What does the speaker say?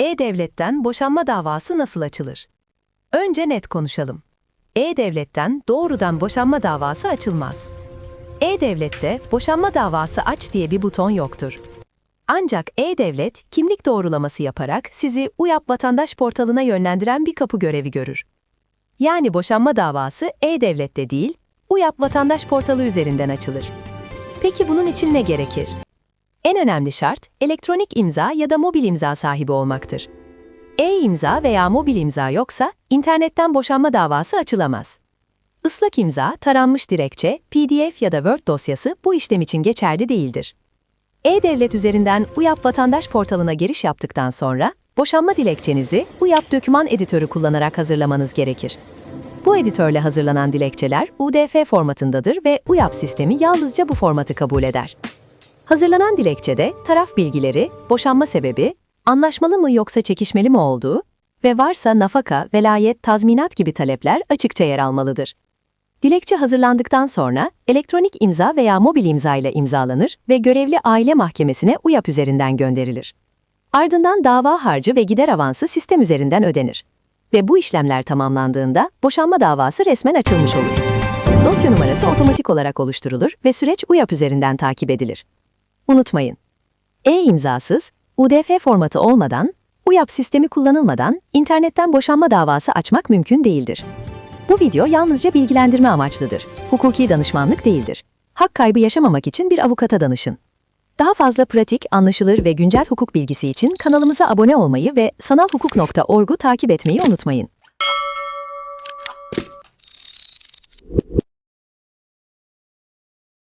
E-Devlet'ten boşanma davası nasıl açılır? Önce net konuşalım. E-Devlet'ten doğrudan boşanma davası açılmaz. E-Devlet'te boşanma davası aç diye bir buton yoktur. Ancak E-Devlet kimlik doğrulaması yaparak sizi UYAP vatandaş portalına yönlendiren bir kapı görevi görür. Yani boşanma davası E-Devlet'te değil, UYAP vatandaş portalı üzerinden açılır. Peki bunun için ne gerekir? En önemli şart elektronik imza ya da mobil imza sahibi olmaktır. E-imza veya mobil imza yoksa internetten boşanma davası açılamaz. Islak imza, taranmış dilekçe, PDF ya da Word dosyası bu işlem için geçerli değildir. E-Devlet üzerinden UYAP vatandaş portalına giriş yaptıktan sonra boşanma dilekçenizi UYAP doküman editörü kullanarak hazırlamanız gerekir. Bu editörle hazırlanan dilekçeler UDF formatındadır ve UYAP sistemi yalnızca bu formatı kabul eder. Hazırlanan dilekçede taraf bilgileri, boşanma sebebi, anlaşmalı mı yoksa çekişmeli mi olduğu ve varsa nafaka, velayet, tazminat gibi talepler açıkça yer almalıdır. Dilekçe hazırlandıktan sonra elektronik imza veya mobil imza ile imzalanır ve görevli aile mahkemesine UYAP üzerinden gönderilir. Ardından dava harcı ve gider avansı sistem üzerinden ödenir. Ve bu işlemler tamamlandığında boşanma davası resmen açılmış olur. Dosya numarası otomatik olarak oluşturulur ve süreç UYAP üzerinden takip edilir. Unutmayın, e-imzasız, UDF formatı olmadan, UYAP sistemi kullanılmadan internetten boşanma davası açmak mümkün değildir. Bu video yalnızca bilgilendirme amaçlıdır. Hukuki danışmanlık değildir. Hak kaybı yaşamamak için bir avukata danışın. Daha fazla pratik, anlaşılır ve güncel hukuk bilgisi için kanalımıza abone olmayı ve sanalhukuk.org'u takip etmeyi unutmayın.